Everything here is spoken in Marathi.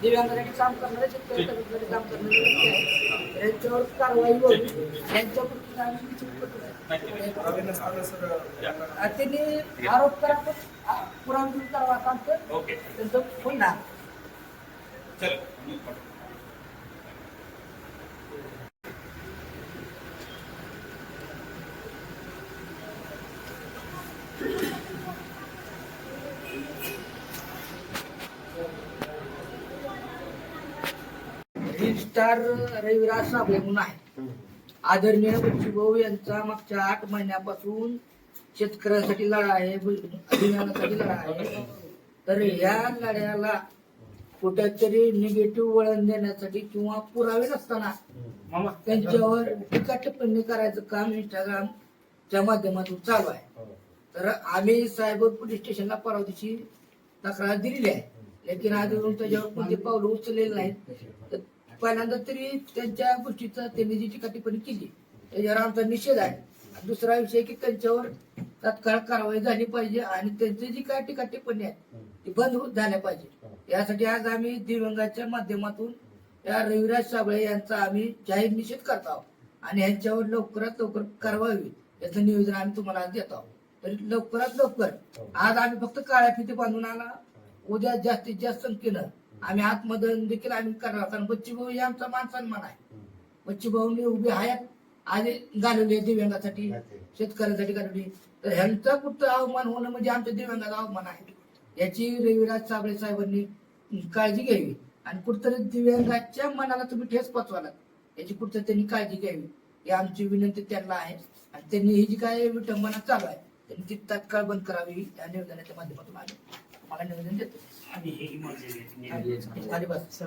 दिव्यांगासाठी काम करणारे शेतकरी कर्मचारी काम करणारे यांच्यावर कारवाई होईल यांच्यावर त्यांनी आरोप करा पण कारवा काम कर करावा असं आमचं चल स्टार रविराज साबळे म्हणून आहे. आदरणीय बच्चूभाऊ यांचा मागच्या आठ महिन्यापासून शेतकऱ्यांसाठी लढा आहे अभियानासाठी लढा आहे. तर या लढ्याला कुठेतरी निगेटिव्ह वळण देण्यासाठी किंवा पुरावे नसताना त्यांच्यावर टीका टिप्पणी करायचं काम इंस्टाग्रामच्या माध्यमातून चालू आहे. तर आम्ही सायबर पोलीस स्टेशनला परवा दिवशी तक्रार दिलेली आहे. लेकिन अजून त्याच्यावर कोणते पावलं उचललेली नाहीत. पहिल्यांदा तरी त्यांच्या गोष्टीचा त्यांनी जी टीका टिप्पणी केली त्याच्यावर आमचा निषेध आहे. दुसरा विषय की त्यांच्यावर तात्काळ कारवाई झाली पाहिजे आणि त्यांची जी काय टीका टिप्पणी आहे ती बंद होत झाल्या पाहिजे. यासाठी आज आम्ही दिव्यांगाच्या माध्यमातून या रविराज साबळे यांचा आम्ही जाहीर निषेध करत आहोत आणि यांच्यावर लवकरात लवकर कारवाई होईल याचं निवेदन आम्ही तुम्हाला आज देत आहोत. तरी लवकरात लवकर आज आम्ही फक्त काळ्या फिती बांधून आला उद्या जास्तीत जास्त संख्येनं आम्ही आतमध्ये देखील आम्ही करणार कारण बच्ची भाऊ हे आमचा मान सन्मान आहे. बच्ची भाऊनी उभी हयात आणि घालवली आहे दिव्यांगासाठी शेतकऱ्यांसाठी घालवली. तर ह्यांचा कुठं अवमान होणं म्हणजे आमच्या दिव्यांगाचा अवमान आहे. याची रविराज साबळे साहेबांनी काळजी घ्यावी. आणि कुठतरी दिव्यांगाच्या मनाला तुम्ही ठेस पोचवालात. याची कुठतरी त्यांनी काळजी घ्यावी. ही आमची विनंती त्यांना आहे. आणि त्यांनी ही जी काय विटंबना चालू आहे त्यांनी ती तात्काळ बंद करावी या निवेदनाच्या माध्यमातून आम्ही. तुम्हाला निवेदन देतो आणि हे माझे आणि बस